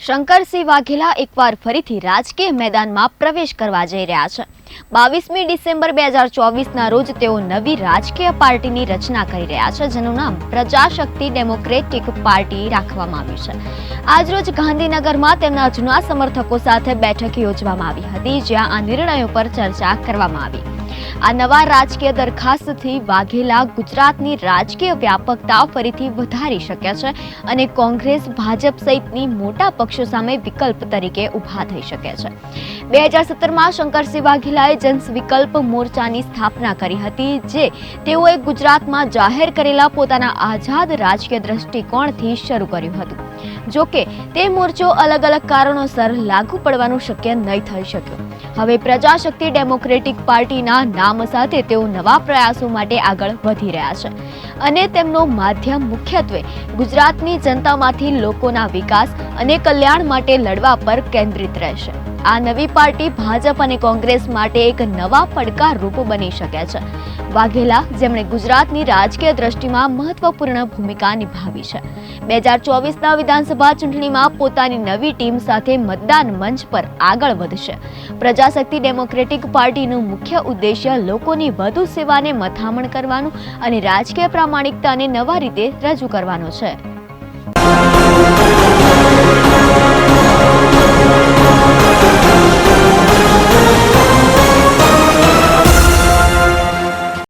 શંકરસિંહ વાઘેલા એકવાર ફરીથી રાજકીય મેદાનમાં પ્રવેશ કરવા જઈ રહ્યા છે. બાવીસમી ડિસેમ્બર બે હજાર ચોવીસના રોજ તેઓ નવી રાજકીય પાર્ટીની રચના કરી રહ્યા છે, જેનું નામ પ્રજાશક્તિ ડેમોક્રેટિક પાર્ટી રાખવામાં આવ્યું છે. આજરોજ ગાંધીનગરમાં તેમના જૂના સમર્થકો સાથે બેઠક યોજવામાં આવી હતી, જ્યાં આ નિર્ણયો પર ચર્ચા કરવામાં આવી. આ નવા રાજકીય દરખાસ્તથી વાઘેલા ગુજરાતની રાજકીય વ્યાપકતા ફરીથી વધારી શકે છે અને કોંગ્રેસ, ભાજપ સહિતની મોટા પક્ષો સામે વિકલ્પ તરીકે ઊભા થઈ શકે છે. બે હજાર સત્તરમાં શંકરસિંહ વાઘેલાએ જન વિકલ્પ મોરચાની સ્થાપના કરી હતી, જે તેઓએ ગુજરાતમાં જાહેર કરેલા પોતાના આઝાદ રાજકીય દ્રષ્ટિકોણથી શરૂ કર્યું હતું. જોકે તે મોરચો અલગ અલગ કારણોસર લાગુ પડવાનું શક્ય નહીં થઈ શક્યો. હવે પ્રજાશક્તિ ડેમોક્રેટિક પાર્ટીના નામ સાથે તેઓ નવા પ્રયાસો માટે આગળ વધી રહ્યા છે. અને તેમનો માધ્યમ મુખ્યત્વે ગુજરાતની જનતામાંથી લોકોના વિકાસ અને કલ્યાણ માટે લડવા પર કેન્દ્રિત રહેશે. આ નવી પાર્ટી ભાજપ અને કોંગ્રેસ માટે એક નવા પડકારરૂપ બની શકે છે. વાઘેલા, જેમણે ગુજરાતની રાજકીય દ્રષ્ટિમાં મહત્વપૂર્ણ ભૂમિકા નિભાવી છે. બે હજાર ચોવીસના વિધાનસભા ચૂંટણીમાં પોતાની નવી ટીમ સાથે મતદાન મંચ પર આગળ વધશે. પ્રજાશક્તિ ડેમોક્રેટિક પાર્ટીનું મુખ્ય ઉદ્દેશ્ય લોકોની વધુ સેવાને મથામણ કરવાનું અને રાજકીય પ્રામાણિકતાને નવા રીતે રજૂ કરવાનો છે.